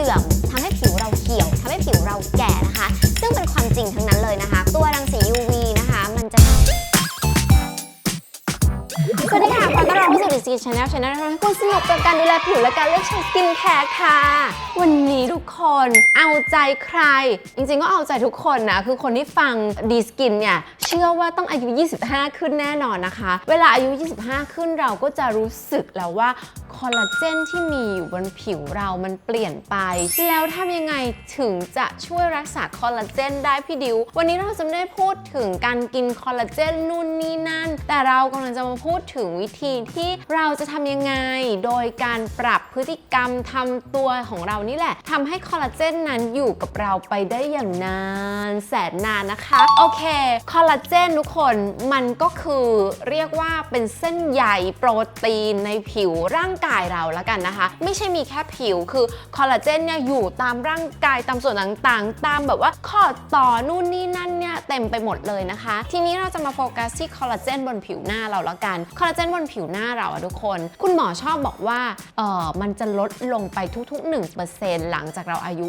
สื่อมทำให้ผิวเราเหี่ยวทำให้ผิวเราแก่นะคะ ซึ่งเป็นความจริงทั้งนั้น รับเข้าสู่ The Skin Channel Channel ที่ทำให้คุณสนุกกับการดูแลผิวและการเลือกใช้สกินแคร์ค่ะ วันนี้ทุกคนเอาใจใคร จริงๆก็เอาใจทุกคนนะ คือคนที่ฟังดีสกินเนี่ย เชื่อว่าต้องอายุ 25 ขึ้นแน่นอนนะคะ เวลาอายุ 25 ขึ้นเราก็จะรู้สึกแล้วว่าคอลลาเจนที่มีอยู่บนผิวเรามันเปลี่ยนไป แล้วทำยังไงถึงจะช่วยรักษาคอลลาเจนได้พี่ดิว วันนี้เราจะไม่ได้พูดถึงการกินคอลลาเจนนู่นนี่นั่น แต่เรากำลังจะมาพูดถึงวิธีที่เราจะทำยังไง โดยการปรับพฤติกรรมทำตัวของเรานี่แหละทำให้คอลลาเจนนั้นอยู่กับเราไปได้อย่างนาน แสนนานนะคะ โอเคคอลลาเจนทุกคนมันก็คือเรียกว่าเป็นเส้นใยโปรตีนในผิวร่างกายเราแล้วกันนะคะ ไม่ใช่มีแค่ผิวคือคอลลาเจนเนี่ยอยู่ตามร่างกายตามส่วนต่างๆ ตามแบบว่าข้อต่อนู่นนี่นั่นเนี่ยเต็มไปหมดเลยนะคะ ทีนี้เราจะมาโฟกัสที่คอลลาเจนบนผิวหน้าเราแล้วกันคอลลาเจนบนผิวหน้าเราอะทุกคน คุณหมอชอบบอกว่าเออมันจะลดลงไปทุก ๆ 1%หลังจากเราอายุ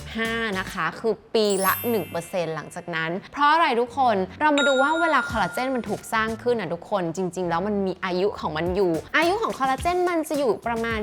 25 นะคะ คือปีละ 1%หลังจากนั้น เพราะอะไรทุกคนเรามาดูว่าเวลาคอลลาเจนมันถูกสร้างขึ้นอะทุกคนจริง ๆ แล้วมันมีอายุของมันอยู่ อายุของคอลลาเจนมันจะอยู่ประมาณ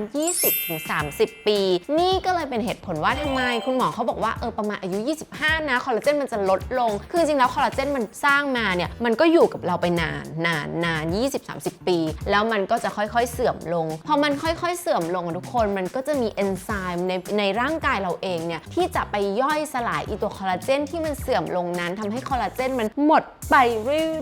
20-30 ปี นี่ก็เลยเป็นเหตุผลว่าทำไม คุณหมอเขาบอกว่าเออประมาณอายุ 25 นะคอลลาเจนมันจะลดลง คือจริงๆแล้วคอลลาเจนมันสร้างมาเนี่ยมันก็อยู่กับเราไปนานนานนาน 20-30 ปี แล้วมันก็จะค่ค่อยๆ เสื่อมลง พอมันค่อยๆ เสื่อมลงอะทุกคนมันก็จะมีเอนไซม์ในในร่างกายเราเองเนี่ยที่จะไปย่อยสลายอีตัวคอลลาเจนที่มันเสื่อมลงนั้นทำให้คอลลาเจนมันหมดไป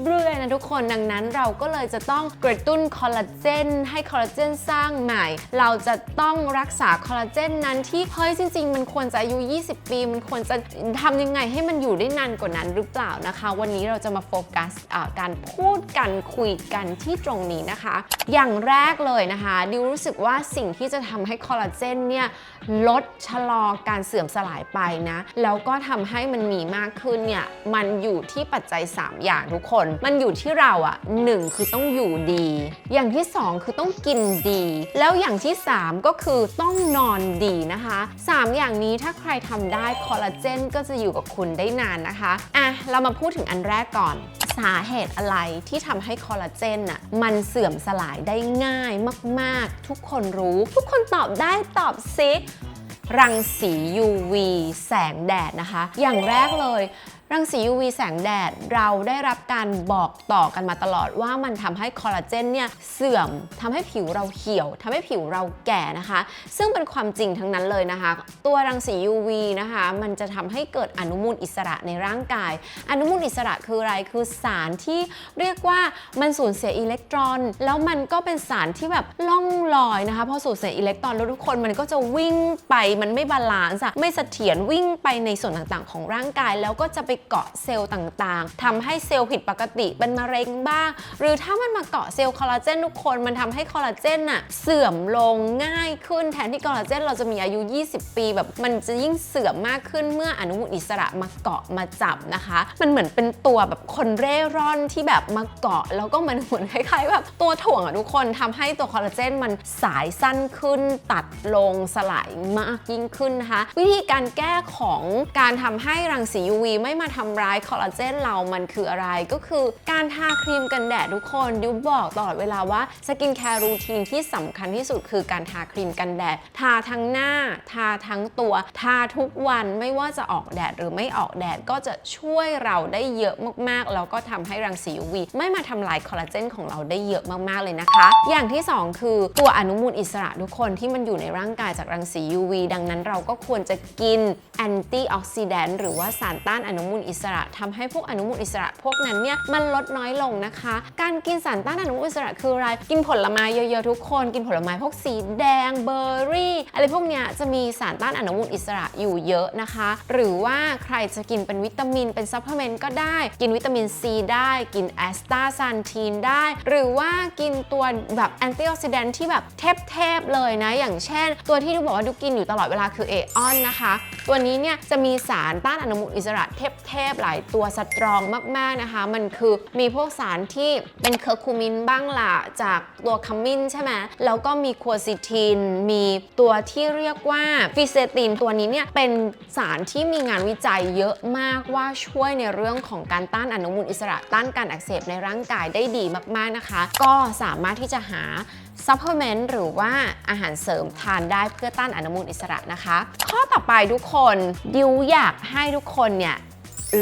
เรื่อยๆนะทุกคนดังนั้นเราก็เลยจะต้องกระตุ้นคอลลาเจนให้คอลลาเจนสร้างใหม่ เราจะต้องรักษาคอลลาเจนนั้นที่เฮ้ยจริง ๆ มันควรจะอายุ 20 ปี มันควรจะทำยังไงให้มันอยู่ได้นานกว่านั้นหรือเปล่านะคะ วันนี้เราจะมาโฟกัสการพูดกันคุยกันที่ตรงนี้นะคะ อย่างแรแรกเลยนะคะดิวรู้สึกว่าสิ่งที่จะทำให้คอลลาเจนเนี่ยลดชะลอการเสื่อมสลายไปนะ แล้วก็ทำให้มันมีมากขึ้นเนี่ยมันอยู่ที่ปัจจัย 3 อย่างทุกคน มันอยู่ที่เราอะหนึ่งคือต้องอยู่ดี อย่างที่ 2 คือต้องกินดี แล้วอย่างที่ 3 ก็คือต้องนอนดีนะคะ 3 อย่างนี้ถ้าใครทำได้คอลลาเจนก็จะอยู่กับคุณได้นานนะคะอะเรามาพูดถึงอันแรกก่อน สาเหตุอะไรที่ทำให้คอลลาเจนน่ะมันเสื่อมสลายได้ง่ายมากๆ ทุกคนรู้ ทุกคนตอบได้ตอบซิรังสี UV แสงแดดนะคะ อย่างแรกเลย รังสี UV แสงแดดเราได้รับการบอกต่อกันมาตลอดว่ามันทำให้คอลลาเจนเนี่ยเสื่อมทำให้ผิวเราเหี่ยวทำให้ผิวเราแก่นะคะ ซึ่งเป็นความจริงทั้งนั้นเลยนะคะ ตัวรังสี UV นะคะ มันจะทำให้เกิดอนุมูลอิสระในร่างกาย อนุมูลอิสระคืออะไรคือสารที่เรียกว่ามันสูญเสียอิเล็กตรอน แล้วมันก็เป็นสารที่แบบล่องลอยนะคะพอสูญเสียอิเล็กตรอนแล้วทุกคนมันก็จะวิ่งไปมันไม่บาลานซ์อะไม่เสถียรวิ่งไปในส่วนต่างๆ ของร่างกาย แล้วก็จะไปเกาะเซลล์ต่างๆทำให้เซลล์ผิดปกติเป็นมะเร็งบ้าง หรือถ้ามันมาเกาะเซลล์คอลลาเจนทุกคนมันทำให้คอลลาเจนอะเสื่อมลงง่ายขึ้นแทนที่คอลลาเจนเราจะมีอายุ 20 ปีแบบมันจะยิ่งเสื่อมมากขึ้นเมื่ออนุมูลอิสระมาเกาะมาจับนะคะ มันเหมือนเป็นตัวแบบคนเร่ร่อนที่แบบมาเกาะ แล้วก็มันเหมือนคล้ายๆแบบตัวถ่วงอะทุกคนทำให้ตัวคอลลาเจนมันสายสั้นขึ้น ตัดลงสลายมากยิ่งขึ้นนะคะ วิธีการแก้ของการทำให้รังสี UV ไม่มาทำร้ายคอลลาเจนเรามันคืออะไร ก็คือการทาครีมกันแดดทุกคนดิวบอกตลอดเวลาว่าสกินแคร์รูทีนที่สำคัญที่สุดคือการทาครีมกันแดด ทาทั้งหน้า ทาทั้งตัว ทาทุกวันไม่ว่าจะออกแดดหรือไม่ออกแดดก็จะช่วยเราได้เยอะมากๆ แล้วก็ทำให้รังสี UV ไม่มาทำลายคอลลาเจนของเราได้เยอะมากๆเลยนะคะ อย่างที่ 2 คือตัวอนุมูลอิสระทุกคนที่มันอยู่ในร่างกายจากรังสี UV ดังนั้นเราก็ควรจะกินแอนตี้ออกซิแดนต์หรือว่าสารต้านอนุมูลอิสระทำให้พวกอนุมูลอิสระ พวกนั้นเนี่ยมันลดน้อยลงนะคะ การกินสารต้านอนุมูลอิสระคืออะไรกินผลไม้เยอะๆทุกคนกินผลไม้พวกสีแดงเบอร์รี่อะไรพวกเนี้ยจะมีสารต้านอนุมูลอิสระอยู่เยอะนะคะ หรือว่าใครจะกินเป็นวิตามินเป็นซัพพลีเมนต์ก็ได้ กินวิตามินซีได้กินแอสตาซันทีนได้ หรือว่ากินตัวแบบแอนตี้ออกซิแดนที่แบบเทพๆเลยนะ อย่างเช่น ตัวที่ดูบอกว่าดูกินอยู่ตลอดเวลาคือเอออนนะคะ ตัวนี้เนี่ยจะมีสารต้านอนุมูลอิสระเเทพหลายตัวสตรองมาก ๆนะคะ มันคือมีพวกสารที่เป็นเคอร์คูมินบ้างล่ะ จากตัวขมิ้นใช่ไหมแล้วก็มีควอซิทิน มีตัวที่เรียกว่าฟิเซตินตัวนี้เนี่ยเป็นสารที่มีงานวิจัยเยอะมากว่าช่วยในเรื่องของการต้านอนุมูลอิสระต้านการอักเสบในร่างกายได้ดีมากๆนะคะ ก็สามารถที่จะหาซัพพลเมนต์หรือว่าอาหารเสริมทานได้เพื่อต้านอนุมูลอิสระนะคะ ข้อต่อไปทุกคนดิวอยากให้ทุกคนเนี่ย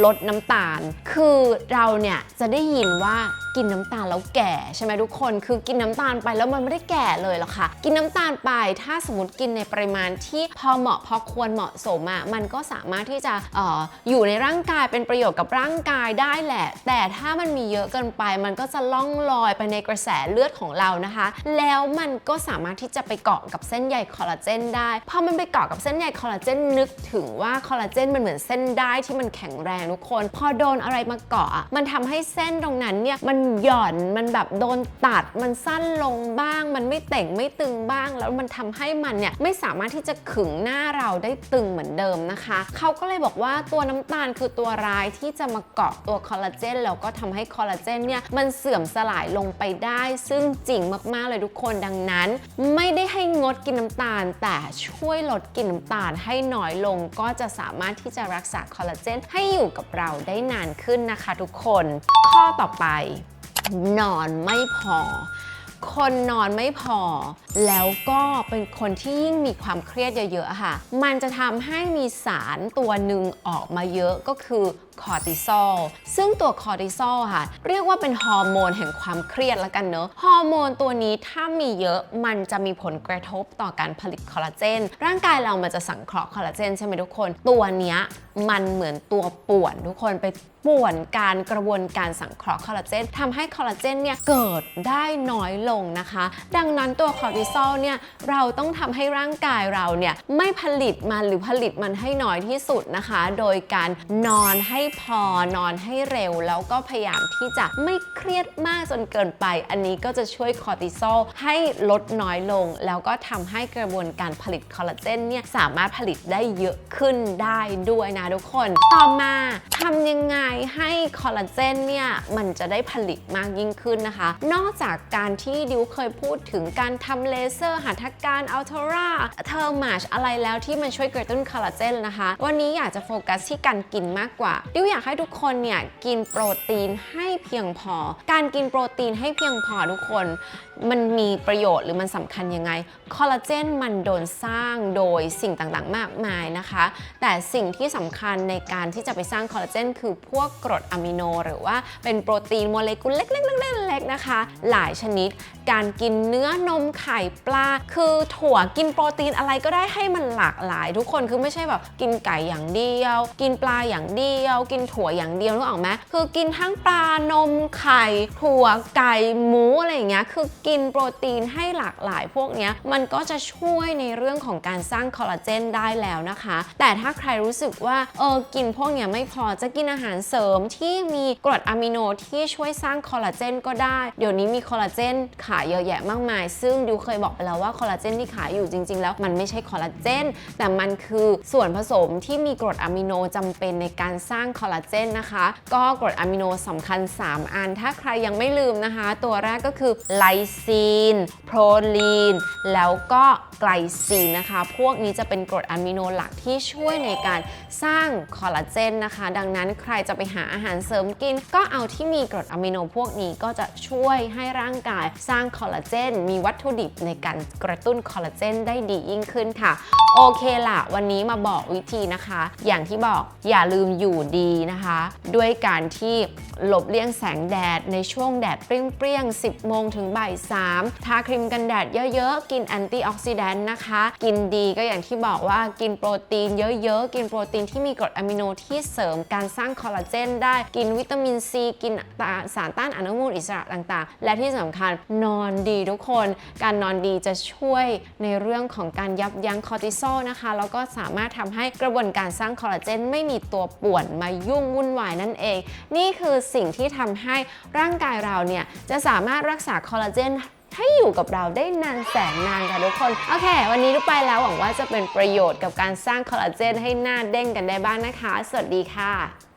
ลดน้ำตาล คือเราเนี่ยจะได้ยินว่า กินน้ำตาลแล้วแก่ใช่ไหมทุกคน คือกินน้ำตาลไปแล้วมันไม่ได้แก่เลยหรอกค่ะ กินน้ำตาลไปถ้าสมมติกินในปริมาณที่พอเหมาะพอควรเหมาะสมอะ่ะมันก็สามารถที่จะอออยู่ในร่างกายเป็นประโยชน์กับร่างกายได้แหละ แต่ถ้ามันมีเยอะเกินไป มันก็จะล่องลอยไปในกระแสเลือดของเรานะคะ แล้วมันก็สามารถที่จะไปเกาะกับเส้นใยคอลลาเจนได้พอมันไปเกาะกับเส้นใยคอลลาเจนนึกถึงว่าคอลลาเจนมันเหมือนเส้นได้ที่มันแข็งแรงทุกคน พอโดนอะไรมาเกาะอะมันทำให้เส้นตรงนั้นเนี่ยมันหย่อนมันแบบโดนตัดมันสั้นลงบ้าง มันไม่เต่งไม่ตึงบ้าง แล้วมันทำให้มันเนี่ยไม่สามารถที่จะขึงหน้าเราได้ตึงเหมือนเดิมนะคะเขาก็เลยบอกว่าตัวน้ำตาลคือตัวร้ายที่จะมาเกาะตัวคอลลาเจนแล้วก็ทำให้คอลลาเจนเนี่ยมันเสื่อมสลายลงไปได้ ซึ่งจริงมากๆเลยทุกคนดังนั้น ไม่ได้ให้งดกินน้ำตาล แต่ช่วยลดกินน้ำตาลให้น้อยลงก็จะสามารถที่จะรักษาคอลลาเจนให้อยู่กับเราได้นานขึ้นนะคะทุกคน ข้อต่อไป นอนไม่พอ คนนอนไม่พอแล้วก็เป็นคนที่ยิ่งมีความเครียดเยอะๆค่ะ มันจะทำให้มีสารตัวหนึ่งออกมาเยอะก็คือคอร์ติซอล ซึ่งตัวคอร์ติซอลค่ะ เรียกว่าเป็นฮอร์โมนแห่งความเครียดล้วกันเนอะ ฮอร์โมนตัวนี้ถ้ามีเยอะมันจะมีผลกระทบต่อการผลิตคอลลาเจน ร่างกายเรามันจะสังเคราะห์คอลลาเจนใช่ไหมทุกคน ตัวเนี้ยมันเหมือนตัวป่วนทุกคนไปป่วนการกระบวนการสังเคราะห์คอลลาเจนทำให้คอลลาเจนเนี่ยเกิดได้น้อยลงนะคะ ดังนั้นตัวคอร์ติซอลเนี่ยเราต้องทำให้ร่างกายเราเนี่ยไม่ผลิตมันหรือผลิตมันให้น้อยที่สุดนะคะ โดยการนอนให้พอนอนให้เร็ว แล้วก็พยายามที่จะไม่เครียดมากจนเกินไป อันนี้ก็จะช่วยคอร์ติซอลให้ลดน้อยลง แล้วก็ทำให้กระบวนการผลิตคอลลาเจนเนี่ยสามารถผลิตได้เยอะขึ้นได้ด้วยนะทุกคน ต่อมาทำยังไงให้คอลลาเจนเนี่ยมันจะได้ผลิตมากยิ่งขึ้นนะคะ นอกจากการที่ดิวเคยพูดถึงการทำเลเซอร์หัตถการอัลทราเทอร์มาชอะไรแล้วที่มันช่วยกระตุ้นคอลลาเจนนะคะ วันนี้อยากจะโฟกัสที่การกินมากกว่า ดิวอยากให้ทุกคนเนี่ยกินโปรตีนให้เพียงพอ การกินโปรตีนให้เพียงพอทุกคน มันมีประโยชน์หรือมันสำคัญยังไง คอลลาเจนมันโดนสร้างโดยสิ่งต่างๆ มากมายนะคะ แต่สิ่งที่สำคัญในการที่จะไปสร้างคอลลาเจนคือพวกกรดอะมิโน หรือว่าเป็นโปรตีนโมเลกุลเล็กๆๆๆนะคะ หลายชนิด การกินเนื้อนมไข่ปลา คือถั่วกินโปรตีนอะไรก็ได้ให้มันหลากหลาย ทุกคนคือไม่ใช่แบบกินไก่อย่างเดียว กินปลาอย่างเดียว กินถั่วอย่างเดียวนึกออกไหมคือกินทั้งปลานมไข่ถั่วไก่หมูอะไรอย่างเงี้ยคือกินโปรตีนให้หลากหลายพวกเนี้ยมันก็จะช่วยในเรื่องของการสร้างคอลลาเจนได้แล้วนะคะ แต่ถ้าใครรู้สึกว่าเออกินพวกเนี้ยไม่พอจะกินอาหารเสริมที่มีกรดอะมิโนที่ช่วยสร้างคอลลาเจนก็ได้ เดี๋ยวนี้มีคอลลาเจนขายเยอะแยะมากมาย ซึ่งดิวเคยบอกไปแล้วว่าคอลลาเจนที่ขายอยู่จริง ๆ แล้วมันไม่ใช่คอลลาเจนแต่มันคือส่วนผสมที่มีกรดอะมิโนจำเป็นในการสร้างคอลลาเจนนะคะ ก็กรดอะมิโนสำคัญ 3 อัน ถ้าใครยังไม่ลืมนะคะ ตัวแรกก็คือไลซีนโปรลีน แล้วก็ไกลซีนนะคะ พวกนี้จะเป็นกรดอะมิโนหลักที่ช่วยในการสร้างคอลลาเจนนะคะ ดังนั้นใครจะไปหาอาหารเสริมกิน ก็เอาที่มีกรดอะมิโนพวกนี้ก็จะช่วยให้ร่างกายสร้างคอลลาเจนมีวัตถุดิบในการกระตุ้นคอลลาเจนได้ดียิ่งขึ้นค่ะ โอเคละวันนี้มาบอกวิธีนะคะ อย่างที่บอกอย่าลืมอยู่ดีนะคะ ด้วยการที่หลบเลี่ยงแสงแดดในช่วงแดดเปรี้ยงๆ 10 โมงถึงบ่าย3ทาครีมกันแดดเยอะๆ กินแอนตี้ออกซิแดนต์นะคะ กินดีก็อย่างที่บอกว่ากินโปรตีนเยอะๆ กินโปรตีนที่มีกรดอะมิโนที่เสริมการสร้างร้างคอลลาเจนได้กินวิตามินซีกินสารต้านอนุมูลอิสระต่างๆ และที่สำคัญนอนดีทุกคน การนอนดีจะช่วยในเรื่องของการยับยั้งคอร์ติซอลนะคะแล้วก็สามารถทำให้กระบวนการสร้างคอลลาเจนไม่มีตัวป่วนมายุ่งวุ่นวายนั่นเอง นี่คือสิ่งที่ทำให้ร่างกายเราเนี่ยจะสามารถรักษาคอลลาเจนให้อยู่กับเราได้นานแสนนานค่ะทุกคน โอเค วันนี้ทุกไปแล้วหวังว่าจะเป็นประโยชน์กับการสร้างคอลลาเจนให้หน้าเด้งกันได้บ้างนะคะ สวัสดีค่ะ